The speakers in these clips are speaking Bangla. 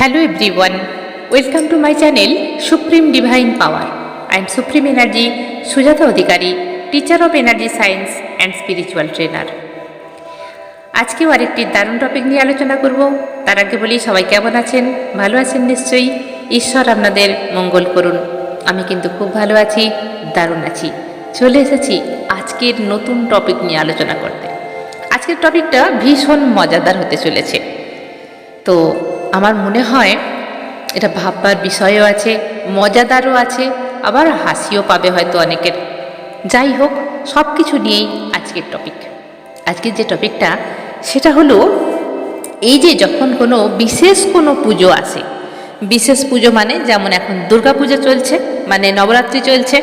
Hello everyone, welcome to my channel Supreme Divine Power. I am supreme energy Sujata Adhikari teacher of energy science and spiritual trainer আজকেও আরেকটি দারুণ টপিক নিয়ে আলোচনা করব। তার আগে বলি সবাই কেমন আছেন? ভালো আছেন নিশ্চয়ই? ঈশ্বর আপনাদের মঙ্গল করুন। আমি কিন্তু খুব ভালো আছি দারুণ আছি। চলে এসেছি আজকের নতুন টপিক নিয়ে আলোচনা করতে। আজকের টপিকটা ভীষণ মজাদার হতে চলেছে। তো আমার মনে হয় এটা ভাববার বিষয়ও আছে, মজাদারও আছে, আবার হাসিও পাবে হয়তো অনেকের। যাই হোক সব কিছু নিয়েই আজকের টপিক আজকের যে টপিকটা সেটা হলো এই যে যখন কোনো বিশেষ কোনো পুজো আসে, বিশেষ পুজো মানে যেমন এখন দুর্গা পুজো চলছে মানে নবরাত্রি চলছে,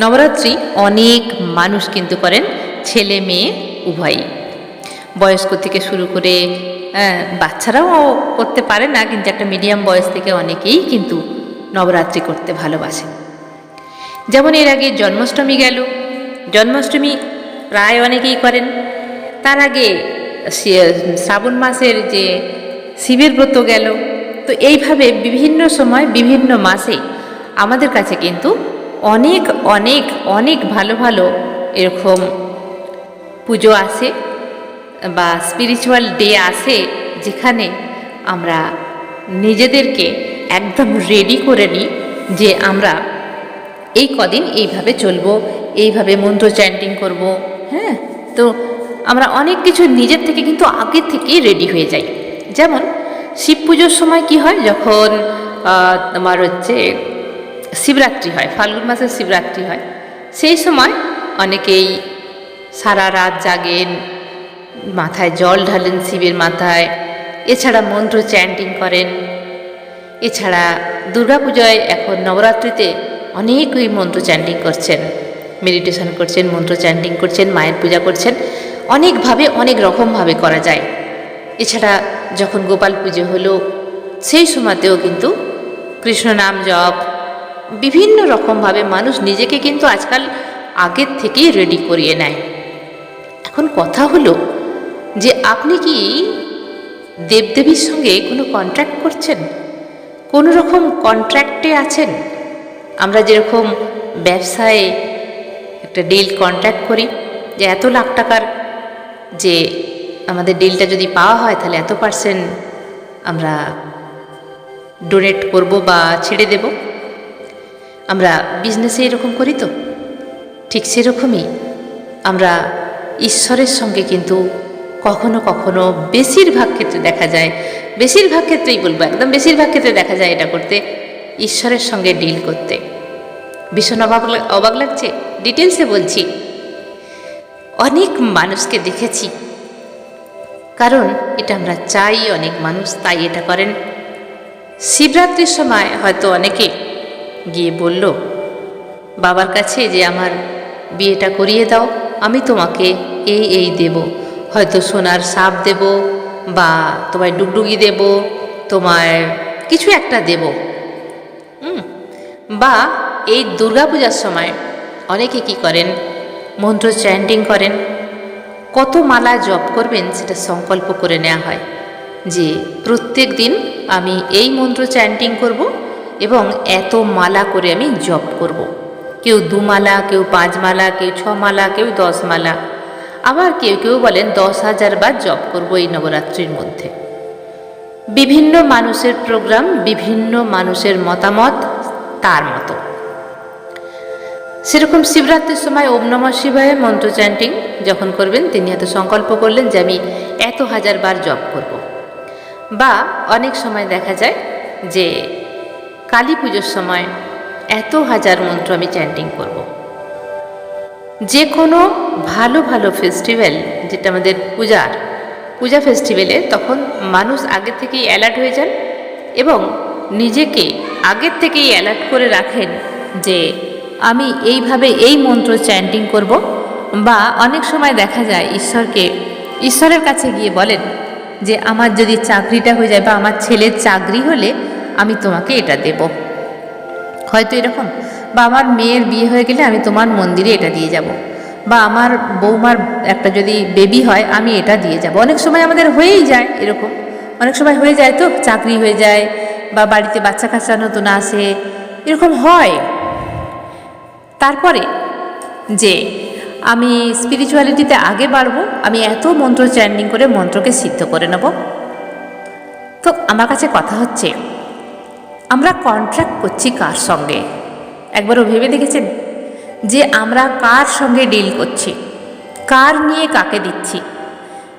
নবরাত্রি অনেক মানুষ কিন্তু করেন ছেলে মেয়ে উভয়ই। বয়স্ক থেকে শুরু করে বাচ্চারাও করতে পারে না, কিন্তু একটা মিডিয়াম বয়স থেকে অনেকেই কিন্তু নবরাত্রি করতে ভালোবাসে। যেমন এর আগে জন্মাষ্টমী গেল, জন্মাষ্টমী প্রায় অনেকেই করেন। তার আগে শ্রাবণ মাসের যে শিবের ব্রত গেল, তো এইভাবে বিভিন্ন সময়, বিভিন্ন মাসে আমাদের কাছে কিন্তু অনেক অনেক অনেক ভালো ভালো এরকম পুজো আসে। বা স্পিরিচুয়াল ডে আসে যেখানে আমরা নিজেদেরকে একদম রেডি করে নিই যে আমরা এই কদিন এইভাবে চলবো, এইভাবে মন্ত্র চ্যান্টিং করব হ্যাঁ? তো আমরা অনেক কিছু নিজের থেকে কিন্তু আগে থেকেই রেডি হয়ে যাই। যেমন শিব পুজোর সময় কি হয়? যখন তোমার হচ্ছে শিবরাত্রি হয়, ফাল্গুন মাসের শিবরাত্রি হয়, সেই সময় অনেকেই সারা রাত জাগেন মাথায় জল ঢালেন শিবের মাথায়। এছাড়া মন্ত্র চ্যান্টিং করেন। এছাড়া দুর্গাপূজায় এখন নবরাত্রিতে অনেকই মন্ত্র চ্যান্টিং করছেন। মেডিটেশন করছেন, মন্ত্র চ্যান্টিং করছেন, মায়ের পূজা করছেন। অনেকভাবে, অনেক রকমভাবে করা যায়। এছাড়া যখন গোপাল পুজো হলো, সেই সময়তেও কিন্তু কৃষ্ণ নাম জপ, বিভিন্ন রকমভাবে মানুষ নিজেকে কিন্তু আজকাল আগের থেকেই রেডি করিয়ে নেয়। এখন কথা হলো যে আপনি কি দেবদেবীর সঙ্গে কোনো কন্ট্রাক্ট করছেন? কোনো রকম কন্ট্রাক্টে আছেন? আমরা যেরকম ব্যবসায় একটা ডিল কন্ট্রাক্ট করি, যে এত লাখ টাকার যে আমাদের ডিলটা যদি পাওয়া হয়, তাহলে এত পার্সেন্ট আমরা ডোনেট করব বা ছেড়ে দেব। আমরা বিজনেসে এরকম করি তো? ঠিক সেরকমই আমরা ঈশ্বরের সঙ্গে কিন্তু কখনো কখনো বেশিরভাগ ক্ষেত্রে দেখা যায়, বেশিরভাগ ক্ষেত্রেই বলব, একদম বেশিরভাগ ক্ষেত্রে দেখা যায় এটা করতে, ঈশ্বরের সঙ্গে ডিল করতে। ভীষণ অবাক অবাক লাগছে। ডিটেলসে বলছি, অনেক মানুষকে দেখেছি। কারণ এটা আমরা চাই অনেক মানুষ, তাই এটা করেন। শিবরাত্রির সময় হয়তো অনেকে গিয়ে বলল, বাবার কাছে যে আমার বিয়েটা করিয়ে দাও, আমি তোমাকে এই এই দেব। হয়তো সোনার সাপ দেব বা তোমায় ডুগডুগি দেব, তোমায় কিছু একটা দেব। বা এই দুর্গাপূজার সময় অনেকে কি করেন? মন্ত্র চ্যান্টিং করেন। কত মালা জপ করবেন সেটা সংকল্প করে নেওয়া হয় যে প্রত্যেক দিন আমি এই মন্ত্র চ্যান্টিং করব এবং এত মালা করে আমি জপ করব। কেউ দু মালা, কেউ পাঁচ মালা, কেউ ছ মালা, কেউ দশ মালা। আবার কেউ কেউ বলেন দশ হাজার বার জপ করব এই নবরাত্রির মধ্যে বিভিন্ন মানুষের প্রোগ্রাম, বিভিন্ন মানুষের মতামত, তার মতো সেরকম শিবরাত্রির সময় ওম নমঃ শিবায় মন্ত্র চ্যান্টিং যখন করবেন, তিনি হয়তো সংকল্প করলেন যে আমি এত হাজার বার জপ করব। বা অনেক সময় দেখা যায় যে কালী পুজোর সময় এত হাজার মন্ত্র আমি চ্যান্টিং করব। যে কোনো ভালো ভালো ফেস্টিভ্যাল যেটা আমাদের পূজার পূজা ফেস্টিভ্যালে তখন মানুষ আগে থেকেই অ্যালার্ট হয়ে যান এবং নিজেকে আগের থেকেই অ্যালার্ট করে রাখেন যে আমি এইভাবে এই মন্ত্র চ্যান্টিং করব বা অনেক সময় দেখা যায় ঈশ্বরকে, ঈশ্বরের কাছে গিয়ে বলেন যে আমার যদি চাকরিটা হয়ে যায় বা আমার ছেলের চাকরি হলে আমি তোমাকে এটা দেব। হয়তো এরকম বা আমার মেয়ের বিয়ে হয়ে গেলে আমি তোমার মন্দিরে এটা দিয়ে যাব। বা আমার বৌমার একটা যদি বেবি হয়, আমি এটা দিয়ে যাব। অনেক সময় আমাদের হয়েই যায় এরকম। অনেক সময় হয়ে যায় তো, চাকরি হয়ে যায় বা বাড়িতে বাচ্চা কাচ্চা নতুন আসে, এরকম হয়। তারপরে যে আমি স্পিরিচুয়ালিটিতে আগে বাড়বো, আমি এত মন্ত্র চ্যান্ডিং করে মন্ত্রকে সিদ্ধ করে নেব। তো আমার কাছে কথা হচ্ছে, আমরা কন্ট্রাক্ট করছি কার সঙ্গে? একবারও ভেবে দেখেছেন? যে আমরা কার সঙ্গে ডিল করছি? কার নিয়ে কাকে দিচ্ছি?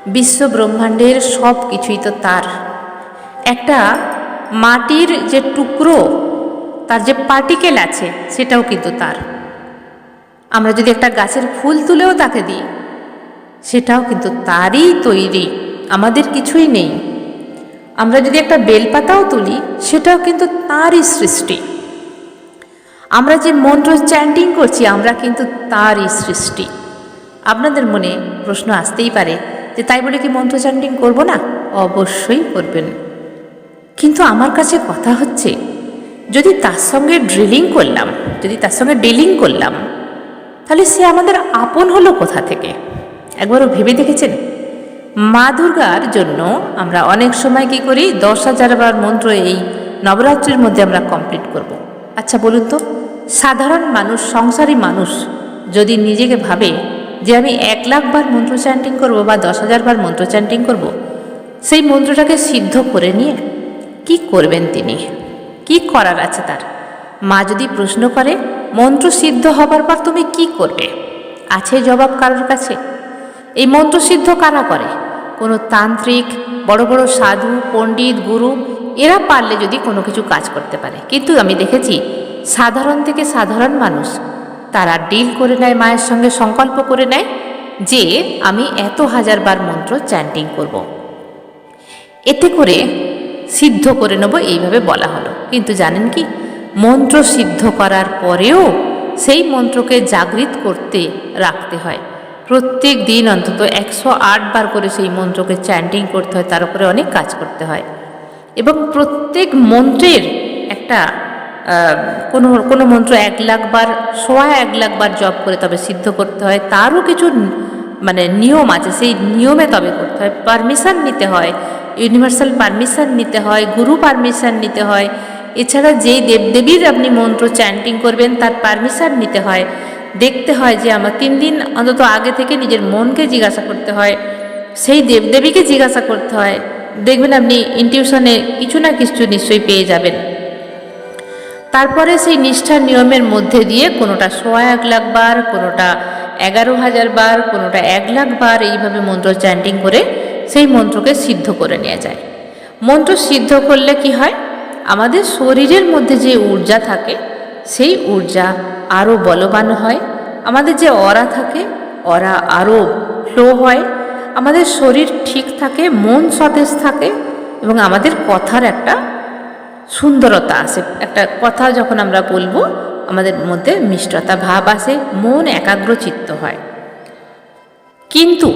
বিশ্ব ব্রহ্মাণ্ডের সব কিছুই তো তার। একটা মাটির যে টুকরো, তার যে পার্টিকেল আছে, সেটাও কিন্তু তার। আমরা যদি একটা গাছের ফুল তুলেও তাকে দিই, সেটাও কিন্তু তারই তৈরি। আমাদের কিছুই নেই। আমরা যদি একটা বেলপাতাও তুলি, সেটাও কিন্তু তারই সৃষ্টি। আমরা যে মন্ত্র চ্যান্টিং করছি, আমরা কিন্তু তারই সৃষ্টি। আপনাদের মনে প্রশ্ন আসতেই পারে যে, তাই বলে কি মন্ত্র চ্যান্টিং করব না? অবশ্যই করবেন। কিন্তু আমার কাছে কথা হচ্ছে, যদি তার সঙ্গে ড্রিলিং করলাম, যদি তার সঙ্গে ডিলিং করলাম, তাহলে সে আমাদের আপন হলো কোথা থেকে? একবারও ভেবে দেখেছেন? মা দুর্গার জন্য আমরা অনেক সময় কি করি? দশ হাজার বার মন্ত্র এই নবরাত্রির মধ্যে আমরা কমপ্লিট করব। আচ্ছা বলুন তো। সাধারণ মানুষ, সংসারী মানুষ যদি নিজেকে ভাবে যে আমি এক লাখ বার মন্ত্র চ্যান্টিং করব বা দশ হাজার বার মন্ত্র চ্যান্টিং করব। সেই মন্ত্রটাকে সিদ্ধ করে নিয়ে কি করবেন তিনি? কি করার আছে তার? মা যদি প্রশ্ন করে, মন্ত্র সিদ্ধ হবার পর তুমি কি করবে? আছে জবাব কারোর কাছে? এই মন্ত্র সিদ্ধ কারা করে? কোনো তান্ত্রিক, বড় বড় সাধু, পণ্ডিত, গুরু, এরা পারলে যদি কোনো কিছু কাজ করতে পারে। কিন্তু আমি দেখেছি সাধারণ থেকে সাধারণ মানুষ। তারা ডিল করে নেয় মায়ের সঙ্গে, সংকল্প করে নেয় যে আমি এত হাজার বার মন্ত্র চ্যান্টিং করব। এতে করে সিদ্ধ করে নেব এইভাবে বলা হলো। কিন্তু জানেন কি? মন্ত্র সিদ্ধ করার পরেও সেই মন্ত্রকে জাগৃত করতে রাখতে হয়। প্রত্যেক দিন অন্তত একশো আট বার করে সেই মন্ত্রকে চ্যান্টিং করতে হয়, তার উপরে অনেক কাজ করতে হয়। এবং প্রত্যেক মন্ত্রের একটা কোনো কোনো মন্ত্র এক লাখ বার সোয়া এক লাখ বার জপ করে তবে সিদ্ধ করতে হয়। তারও কিছু মানে নিয়ম আছে, সেই নিয়মে তবে করতে হয়। পারমিশন নিতে হয়, ইউনিভার্সাল পারমিশন নিতে হয়, গুরু পারমিশন নিতে হয়। এছাড়া যেই দেবদেবীর আপনি মন্ত্র চ্যান্টিং করবেন, তার পারমিশন নিতে হয়। দেখতে হয় যে আমার তিন দিন অন্তত আগে থেকে নিজের মনকে জিজ্ঞাসা করতে হয়, সেই দেবদেবীকে জিজ্ঞাসা করতে হয়। দেখবেন আপনি ইনটিউশনে কিছু না কিছু নিশ্চয়ই পেয়ে যাবেন। তারপরে সেই নিষ্ঠার নিয়মের মধ্যে দিয়ে কোনোটা সোয়া এক লাখ বার, কোনোটা এগারো হাজার বার, কোনোটা এক লাখ বার এইভাবে মন্ত্র চ্যান্টিং করে সেই মন্ত্রকে সিদ্ধ করে নেওয়া যায়। মন্ত্র সিদ্ধ করলে কি হয়? আমাদের শরীরের মধ্যে যে ঊর্জা থাকে, সেই ঊর্জা আরও বলবান হয়। আমাদের যে অরা থাকে, অরা আরও ফ্লো হয়। আমাদের শরীর ঠিক থাকে, মন সতেজ থাকে এবং আমাদের কথার একটা সুন্দরতা আসে একটা কথা যখন আমরা বলব, আমাদের মধ্যে মিষ্টতা ভাব আসে, মন একাগ্রচিত্ত হয়। কিন্তু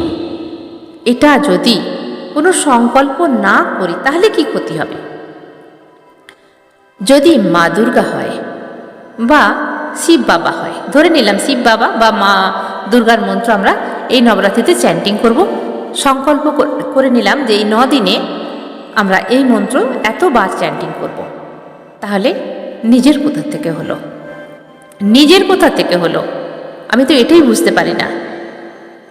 এটা যদি কোনো সংকল্প না করি, তাহলে কি ক্ষতি হবে? যদি মা দুর্গা হয় বা শিব বাবা হয়, ধরে নিলাম শিব বাবা বা মা দুর্গার মন্ত্র আমরা এই নবরাত্রিতে চ্যান্টিং করব। সংকল্প করে নিলাম যে এই দিনে আমরা এই মন্ত্র এতবার চ্যান্টিং করব। তাহলে নিজের কোথা থেকে হলো? নিজের কোথা থেকে হলো? আমি তো এটাই বুঝতে পারি না।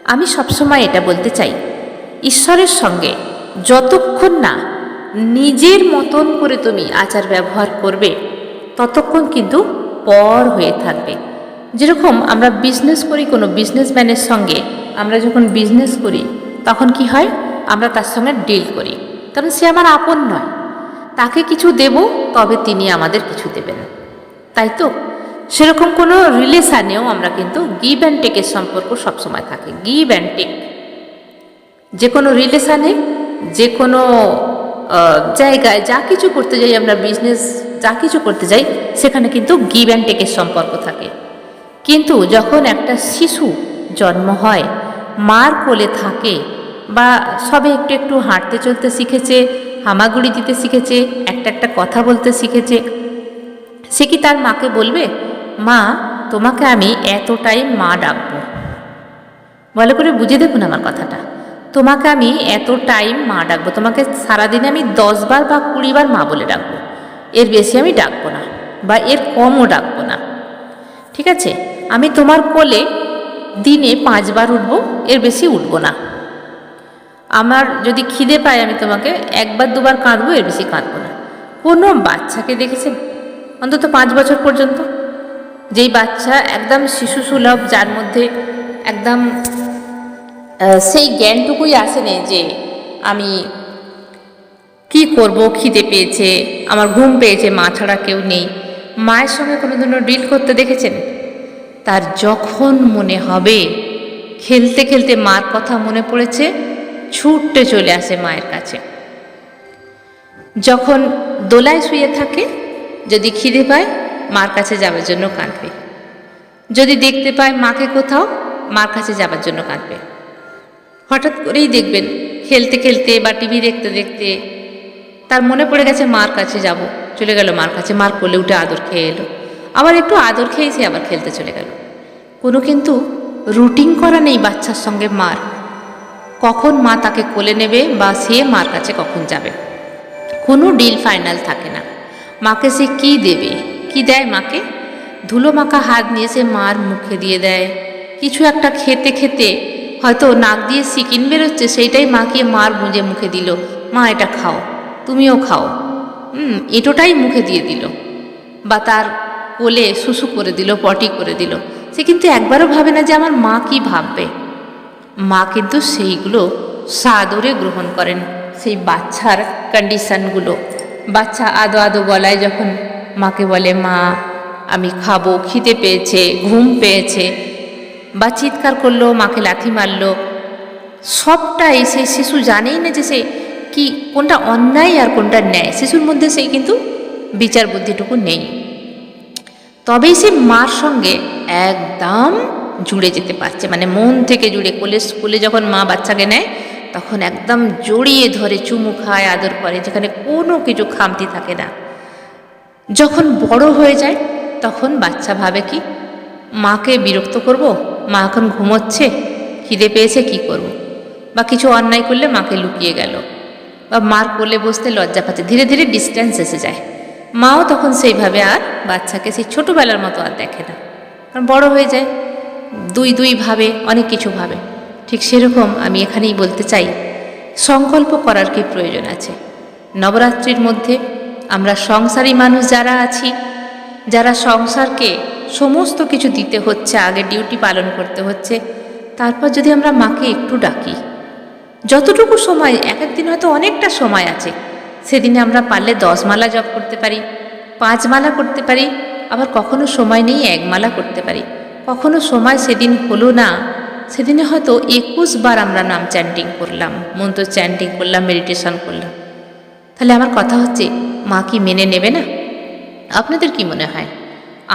আমি সবসময় এটা বলতে চাই, ঈশ্বরের সঙ্গে যতক্ষণ না নিজের মতন করে তুমি আচার ব্যবহার করবে, ততক্ষণ কিন্তু পর হয়ে থাকবে। যেরকম আমরা বিজনেস করি, কোনো বিজনেসম্যানের সঙ্গে আমরা যখন বিজনেস করি, তখন কি হয়? আমরা তার সঙ্গে ডিল করি। কারণ সে আমার আপন নয়। তাকে কিছু দেব, তবে তিনি আমাদের কিছু দেবেন তাই তো? সেরকম কোনো রিলেশানেও আমরা কিন্তু গিভ অ্যান্ড টেকের সম্পর্ক সবসময় থাকে। গিভ অ্যান্ড টেক যে কোনো রিলেশানে, যে কোনো জায়গায় যা কিছু করতে যাই আমরা বিজনেস যা কিছু করতে যাই, সেখানে কিন্তু গিভ অ্যান্ড টেকের সম্পর্ক থাকে। কিন্তু যখন একটা শিশু জন্ম হয়, মার কোলে থাকে বা সবে একটু একটু হাঁটতে চলতে শিখেছে, হামাগুড়ি দিতে শিখেছে, একটা একটা কথা বলতে শিখেছে। সে কি তার মাকে বলবে, মা, তোমাকে আমি এতটাই মা ডাকবো? ভালো করে বুঝে দেখুন আমার কথাটা। তোমাকে আমি এত টাইম মা ডাকবো, তোমাকে সারাদিনে আমি দশবার বা কুড়িবার মা বলে ডাকবো। এর বেশি আমি ডাকবো না বা এর কমও ডাকবো না। ঠিক আছে? আমি তোমার কোলে দিনে পাঁচবার উঠবো, এর বেশি উঠবো না। আমার যদি খিদে পাই আমি তোমাকে একবার দুবার কাঁদবো, এর বেশি কাঁদবো না। কোনো বাচ্চাকে দেখেছেন অন্তত পাঁচ বছর পর্যন্ত? যেই বাচ্চা একদম শিশু সুলভ, যার মধ্যে একদম সেই জ্ঞানটুকুই আসেনি যে আমি কি করব, খিদে পেয়েছে, আমার ঘুম পেয়েছে, মা ছাড়া কেউ নেই। মায়ের সঙ্গে কোনো দিনও ডিল করতে দেখেছেন? তার যখন মনে হবে, খেলতে খেলতে মার কথা মনে পড়েছে ছুটতে চলে আসে মায়ের কাছে। যখন দোলায় শুয়ে থাকে, যদি খিদে পায়, মার কাছে যাবার জন্য কাঁদবে। যদি দেখতে পায় মাকে কোথাও, মার কাছে যাবার জন্য কাঁদবে। হঠাৎ করেই দেখবেন, খেলতে খেলতে বা টিভি দেখতে দেখতে তার মনে পড়ে গেছে, মার কাছে যাব, চলে গেল মার কাছে। মার কোলে উঠে আদর খেয়ে এলো। আবার একটু আদর খেয়েই সে আবার খেলতে চলে গেল। কোনো কিন্তু রুটিন করা নেই বাচ্চার সঙ্গে মার। কখন মা তাকে কোলে নেবে বা সে মার কাছে কখন যাবে? কোনো ডিল ফাইনাল থাকে না। মাকে সে কি দেবে? কি দেয় মাকে? ধুলো মাখা হাত নিয়ে সে মার মুখে দিয়ে দেয়। কিছু একটা খেতে খেতে হয়তো নাক দিয়ে সিকিন বেরোচ্ছে, সেইটাই মাকে মার গুঁজে মুখে দিল। মা, এটা খাও। তুমিও খাও। হুম, এটোটাই মুখে দিয়ে দিল। বা তার কোলে শুশু করে দিল, পটি করে দিল। সে কিন্তু একবারও ভাবে না যে আমার মা কি ভাববে। মা কিন্তু সেইগুলো সাদরে গ্রহণ করেন, সেই বাচ্চার কন্ডিশনগুলো বাচ্চা আদো আদো গলায় যখন মাকে বলে, মা, আমি খাব, খিদে পেয়েছে, ঘুম পেয়েছে। বা চিৎকার করল, মাকে লাথি মারলো। সবটাই সেই শিশু জানেই না যে সে কি, কোনটা অন্যায় আর কোনটা ন্যায়। শিশুর মধ্যে সেই কিন্তু বিচার বুদ্ধিটুকু নেই। তবেই সে মার সঙ্গে একদম জুড়ে যেতে পারছে। মানে মন থেকে জুড়ে, কোলে, স্কুলে যখন মা বাচ্চাকে নেয়, তখন একদম জড়িয়ে ধরে, চুমু খায়, আদর করে, যেখানে কোনো কিছু খামতি থাকে না। যখন বড় হয়ে যায়, তখন বাচ্চা ভাবে কি, মাকে বিরক্ত করব? মা এখন ঘুমোচ্ছে? খিদে পেয়েছে, কি করব। বা কিছু অন্যায় করলে মাকে লুকিয়ে গেল। বা মার কোলে বসতে লজ্জা পাচ্ছে। ধীরে ধীরে ডিস্ট্যান্স এসে যায়। মাও তখন সেইভাবে আর বাচ্চাকে সেই ছোটোবেলার মতো আর দেখে না। কারণ বড় হয়ে যায় দুই দুই ভাবে, অনেক কিছু ভাবে। ঠিক সেরকম আমি এখানেই বলতে চাই, সংকল্প করার কি প্রয়োজন আছে? নবরাত্রির মধ্যে আমরা সংসারী মানুষ যারা আছি, যারা সংসারকে সমস্ত কিছু দিতে হচ্ছে, আগে ডিউটি পালন করতে হচ্ছে, তারপর যদি আমরা মাকে একটু ডাকি, যতটুকু সময় এক একদিন হয়তো অনেকটা সময় আছে, সেদিনে আমরা পারলে দশ মালা জপ করতে পারি, পাঁচ মালা করতে পারি, আবার কখনো সময় নেই এক মালা করতে পারি। কখনো সময় সেদিন হলো না। সেদিনে হয়তো একুশ বার আমরা নাম চ্যান্টিং করলাম মন্ত্র চ্যান্টিং করলাম মেডিটেশন করলাম। তাহলে আমার কথা হচ্ছে, মা কি মেনে নেবে না? আপনাদের কি মনে হয়?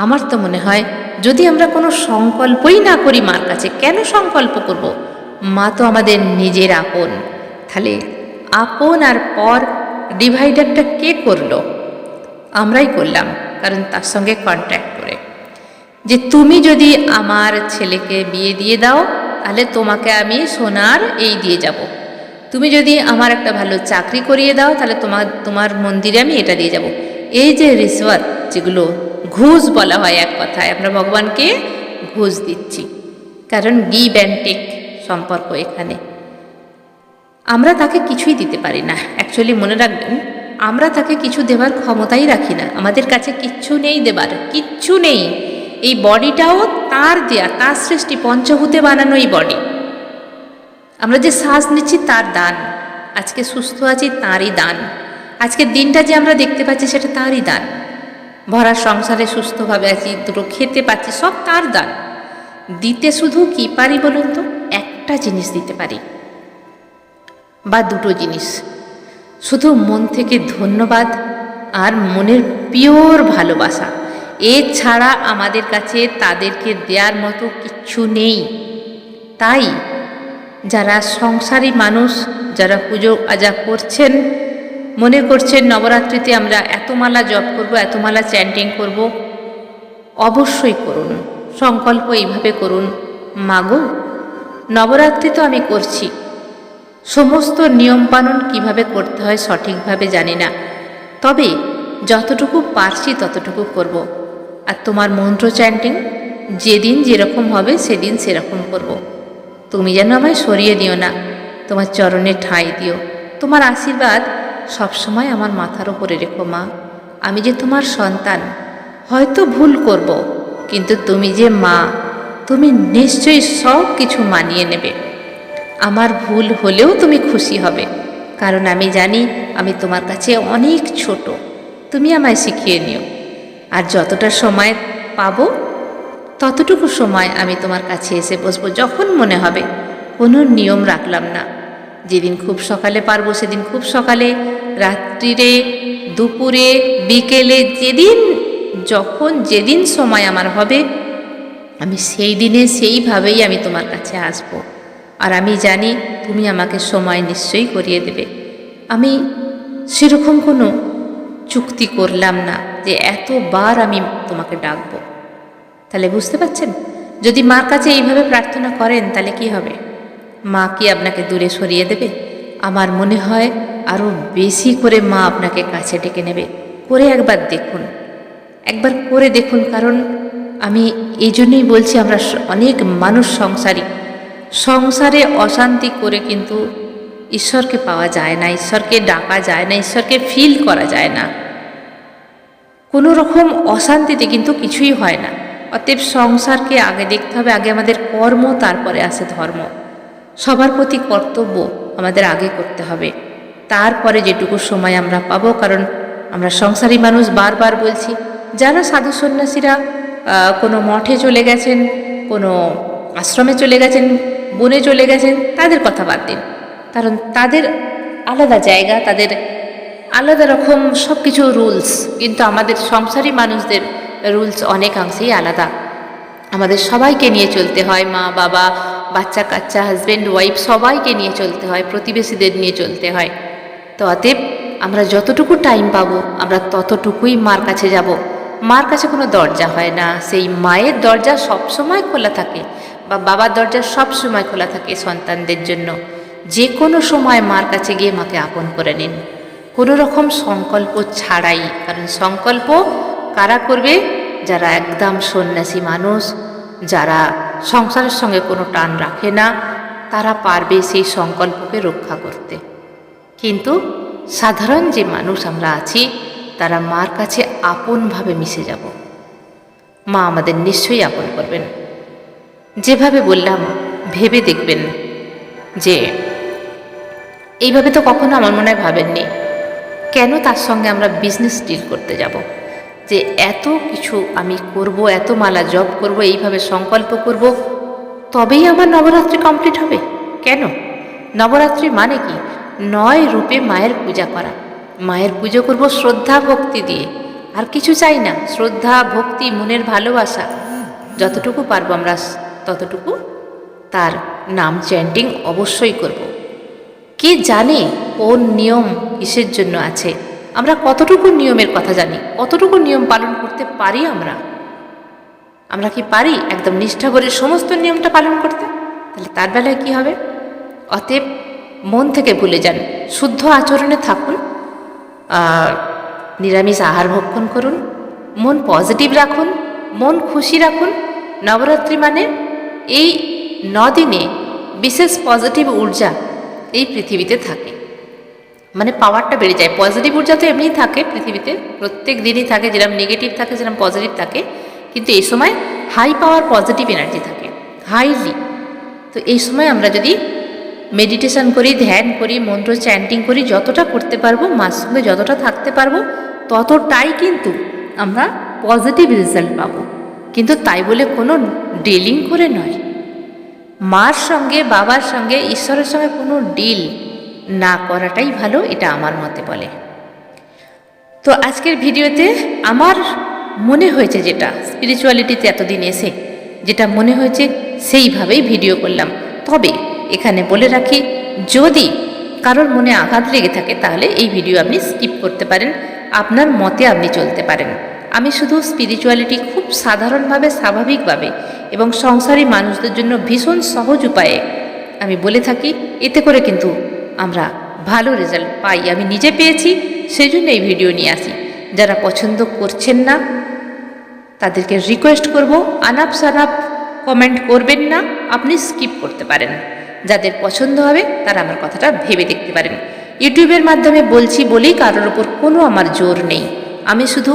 আমার তো মনে হয়, যদি আমরা কোনো সংকল্পই না করি মার কাছে, কেন সংকল্প করব? মা তো আমাদের নিজের আপন। তাহলে আপন আর পর ডিভাইডারটা কে করল? আমরাই করলাম, কারণ তার সঙ্গে কন্ট্যাক্ট যে তুমি যদি আমার ছেলেকে বিয়ে দিয়ে দাও, তাহলে তোমাকে আমি সোনার এই দিয়ে যাব। তুমি যদি আমার একটা ভালো চাকরি করিয়ে দাও, তাহলে তোমার তোমার মন্দিরে আমি এটা দিয়ে যাব। এই যে রিসওয়াত, যেগুলো ঘুষ বলা হয় এক কথায়, আমরা ভগবানকে ঘুষ দিচ্ছি। কারণ গিভ অ্যান্ড সম্পর্ক এখানে। আমরা তাকে কিছুই দিতে পারি না। অ্যাকচুয়ালি মনে রাখবেন, আমরা তাকে কিছু দেবার ক্ষমতাই রাখি না। আমাদের কাছে কিচ্ছু নেই দেবার, কিচ্ছু নেই। এই বডিটাও তার দেয়া, তার সৃষ্টি পঞ্চভূতে বানানো এই বডি। আমরা যে শ্বাস নিচ্ছি তার দান। আজকে সুস্থ আছি তাঁরই দান। আজকের দিনটা যে আমরা দেখতে পাচ্ছি সেটা তাঁরই দান। ভরা সংসারে সুস্থভাবে আছি, দুটো খেতে পাচ্ছি, সব তার দান। দিতে শুধু কি পারি বলুন তো? একটা জিনিস দিতে পারি। বা দুটো জিনিস। শুধু মন থেকে ধন্যবাদ আর মনের পিওর ভালোবাসা। এছাড়া আমাদের কাছে তাদেরকে দেওয়ার মতো কিচ্ছু নেই। তাই যারা সংসারী মানুষ, যারা পুজো আজা করছেন, মনে করছেন নবরাত্রিতে আমরা এত মালা জপ করব, এত মালা চ্যান্টিং করব, অবশ্যই করুন। সংকল্প এইভাবে করুন, মাগো, নবরাত্রি তো আমি করছি। সমস্ত নিয়মপালন কীভাবে করতে হয় সঠিকভাবে জানি না। তবে যতটুকু পারছি ততটুকু করব। আর তোমার মন্ত্র চ্যান্টিং যেদিন যেরকম হবে সেদিন সেরকম করব। তুমি যেন আমায় সরিয়ে দিও না, তোমার চরণে ঠাঁই দিও। তোমার আশীর্বাদ সবসময় আমার মাথার ওপরে রেখো মা। আমি যে তোমার সন্তান, হয়তো ভুল করব, কিন্তু তুমি যে মা, তুমি নিশ্চয়ই সব কিছু মানিয়ে নেবে। আমার ভুল হলেও তুমি খুশি হবে, কারণ আমি জানি আমি তোমার কাছে অনেক ছোট। তুমি আমায় শিখিয়ে নিও। আর যতটা সময় পাবো, ততটুকু সময় আমি তোমার কাছে এসে বসবো, যখন মনে হবে। কোনো নিয়ম রাখলাম না। যেদিন খুব সকালে পারব, সেদিন খুব সকালে, রাত্রিরে, দুপুরে, বিকেলে, যেদিন, যখন যেদিন সময় আমার হবে, আমি সেই দিনে সেইভাবেই আমি তোমার কাছে আসব। আর আমি জানি তুমি আমাকে সময় নিশ্চয়ই করিয়ে দেবে। আমি সেরকম কোনো চুক্তি করলাম না। যে এতবার আমি তোমাকে ডাকবো। তাহলে বুঝতে পারছেন? যদি মার কাছে এইভাবে প্রার্থনা করেন, তাহলে কি হবে? মা কি আপনাকে দূরে সরিয়ে দেবে? আমার মনে হয় আরও বেশি করে মা আপনাকে কাছে ডেকে নেবে। করে একবার দেখুন। একবার করে দেখুন, কারণ আমি এই জন্যই বলছি আমরা অনেক মানুষ সংসারী। সংসারে অশান্তি করে কিন্তু ঈশ্বরকে পাওয়া যায় না, ঈশ্বরকে ডাকা যায় না, ঈশ্বরকে ফিল করা যায় না। কোনো রকম অশান্তিতে কিন্তু কিছুই হয় না। অতএব সংসারকে আগে দেখতে হবে, আগে আমাদের কর্ম, তারপরে আসে ধর্ম। সবার প্রতি কর্তব্য আমাদের আগে করতে হবে। তারপরে যেটুকু সময় আমরা পাবো, কারণ আমরা সংসারী মানুষ বারবার বলছি, যারা সাধু সন্ন্যাসীরা কোনো মঠে চলে গেছেন, কোনো আশ্রমে চলে গেছেন, বনে চলে গেছেন, তাদের কথা বাদ দিন। কারণ তাদের আলাদা জায়গা, তাদের আলাদা রকম সব কিছু রুলস, কিন্তু আমাদের সংসারী মানুষদের রুলস অনেকাংশেই আলাদা। আমাদের সবাইকে নিয়ে চলতে হয়, মা, বাবা, বাচ্চা, কাচ্চা হাজব্যান্ড ওয়াইফ সবাইকে নিয়ে চলতে হয়, প্রতিবেশীদের নিয়ে চলতে হয়। তো অতএব আমরা যতটুকু টাইম পাবো, আমরা ততটুকুই মার কাছে যাব। মার কাছে কোনো দরজা হয় না। সেই মায়ের দরজা সবসময় খোলা থাকে বা বাবার দরজা সব সময় খোলা থাকে সন্তানদের জন্য। যে কোনো সময় মার কাছে গিয়ে মাকে আপন করে নিন। রকম সংকল্প ছাড়াই, কারণ সংকল্প কারা করবে? যারা একদম সন্ন্যাসী মানুষ, যারা সংসারের সঙ্গে কোনো টান রাখে না, তারা পারবে সেই সংকল্পকে রক্ষা করতে। কিন্তু সাধারণ যে মানুষ আমরা আছি, তারা মার কাছে আপনভাবে মিশে যাব। মা আমাদের নিশ্চয়ই আপন করবেন। যেভাবে বললাম, ভেবে দেখবেন যে, এইভাবে তো কখনো আমার মনে হয় ভাবেননি। কেন তার সঙ্গে আমরা বিজনেস ডিল করতে যাব? যে এত কিছু আমি করব, এত মালা জব করব, এইভাবে সংকল্প করব, তবেই আমার নবরাত্রি কমপ্লিট হবে। কেন? নবরাত্রি মানে কি? নয় রূপে মায়ের পূজা করা। মায়ের পুজো করব শ্রদ্ধা ভক্তি দিয়ে। আর কিছু চাই না, শ্রদ্ধা, ভক্তি, মনের ভালোবাসা। যতটুকু পারব আমরা, ততটুকু তার নাম চ্যান্টিং অবশ্যই করব। কে জানে কোন নিয়ম কিসের জন্য আছে? আমরা কতটুকু নিয়মের কথা জানি? কতটুকু নিয়ম পালন করতে পারি আমরা? আমরা কি পারি একদম নিষ্ঠা করে সমস্ত নিয়মটা পালন করতে? তাহলে তার বেলায় কি হবে? অতএব মন থেকে ভুলে যান, শুদ্ধ আচরণে থাকুন নিরামিষ আহার ভক্ষণ করুন, মন পজিটিভ রাখুন, মন খুশি রাখুন। নবরাত্রি মানে এই দিনে বিশেষ পজিটিভ ঊর্জা এই পৃথিবীতে থাকে। মানে পাওয়ারটা বেড়ে যায়। পজিটিভ ঊর্জা তো এমনিই থাকে পৃথিবীতে, প্রত্যেক দিনই থাকে যেরকম নেগেটিভ থাকে যেরকম পজিটিভ থাকে। কিন্তু এই সময় হাই পাওয়ার পজিটিভ এনার্জি থাকে হাইলি তো এই সময় আমরা যদি মেডিটেশন করি, ধ্যান করি, মন্ত্র চ্যান্টিং করি, যতটা করতে পারব মার সঙ্গে যতটা থাকতে পারব, ততটাই কিন্তু আমরা পজিটিভ রেজাল্ট পাবো। কিন্তু তাই বলে কোনো ডিলিং করে নয়। মার সঙ্গে, বাবার সঙ্গে, ঈশ্বরের সঙ্গে কোনো ডিল না করাটাই ভালো, এটা আমার মতে বলে। তো আজকের ভিডিওতে আমার মনে হয়েছে যেটা স্পিরিচুয়ালিটিতে এতদিন এসে যেটা মনে হয়েছে সেইভাবেই ভিডিও করলাম। তবে এখানে বলে রাখি, যদি কারোর মনে আঘাত লেগে থাকে, তাহলে এই ভিডিও আপনি স্কিপ করতে পারেন। আপনার মতে আপনি চলতে পারেন। আমি শুধু স্পিরিচুয়ালিটি খুব সাধারণভাবে, স্বাভাবিকভাবে এবং সংসারী মানুষদের জন্য ভীষণ সহজ উপায়ে আমি বলে থাকি, এতে করে কিন্তু আমরা ভালো রেজাল্ট পাই, আমি নিজে পেয়েছি সেই জন্য এই ভিডিও নিয়ে আসি। যারা পছন্দ করছেন না, তাদেরকে রিকোয়েস্ট করব, আনাপ সানাপ কমেন্ট করবেন না, আপনি স্কিপ করতে পারেন। যাদের পছন্দ হবে, তারা আমার কথাটা ভেবে দেখতে পারেন। ইউটিউবের মাধ্যমে বলছি বলেই কারোর ওপর কোনো আমার জোর নেই। আমি শুধু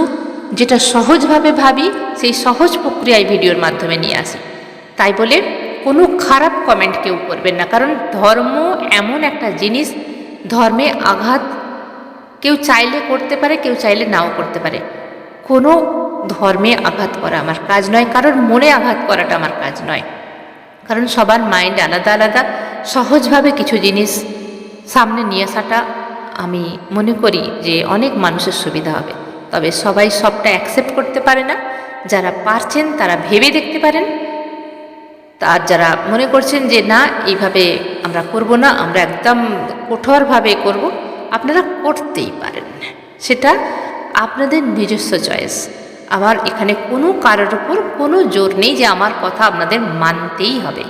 যেটা সহজভাবে ভাবি, সেই সহজ প্রক্রিয়ায় ভিডিওর মাধ্যমে নিয়ে আসি। তাই বলে কোনো খারাপ কমেন্ট কেউ করবেন না। কারণ ধর্ম এমন একটা জিনিস, ধর্মে আঘাত কেউ চাইলে করতে পারে, কেউ চাইলে নাও করতে পারে। কোনো ধর্মে আঘাত করা আমার কাজ নয়, কারোর মনে আঘাত করাটা আমার কাজ নয়। কারণ সবার মাইন্ড আলাদা আলাদা, সহজভাবে কিছু জিনিস সামনে নিয়ে আসাটা আমি মনে করি যে অনেক মানুষের সুবিধা হবে। তবে সবাই সবটা অ্যাকসেপ্ট করতে পারে না। যারা পারছেন তারা ভেবে দেখতে পারেন। আর যারা মনে করছেন যে, না, এইভাবে আমরা করব না, আমরা একদম কঠোরভাবে করব, আপনারা করতেই পারেন। সেটা আপনাদের নিজস্ব চয়েস আমার এখানে কোনো কারোর উপর কোনো জোর নেই যে, আমার কথা আপনাদের মানতেই হবে।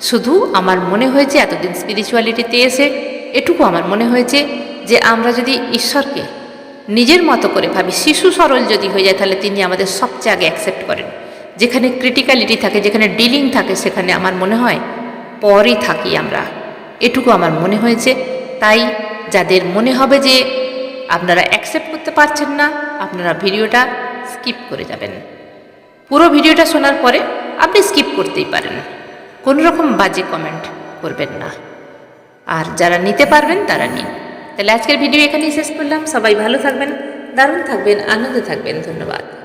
শুধু আমার মনে হয়েছে, এতদিন স্পিরিচুয়ালিটিতে এসে এটুকু আমার মনে হয়েছে যে, আমরা যদি ঈশ্বরকে নিজের মতো করে ভাবি, শিশু সরল যদি হয়ে যায়, তাহলে তিনি আমাদের সবচেয়ে আগে অ্যাকসেপ্ট করেন। যেখানে ক্রিটিক্যালিটি থাকে, যেখানে ডিলিং থাকে, সেখানে আমার মনে হয় পরে থাকি আমরা। এটুকু আমার মনে হয়েছে। তাই যাদের মনে হবে যে আপনারা অ্যাকসেপ্ট করতে পারছেন না, আপনারা ভিডিওটা স্কিপ করে যাবেন। পুরো ভিডিওটা শোনার পরে আপনি স্কিপ করতেই পারেন। কোনো রকম বাজে কমেন্ট করবেন না। আর যারা নিতে পারবেন, তারা নিন। তাহলে আজকের ভিডিও এখানেই শেষ করলাম। সবাই ভালো থাকবেন, দারুণ থাকবেন, আনন্দে থাকবেন। ধন্যবাদ।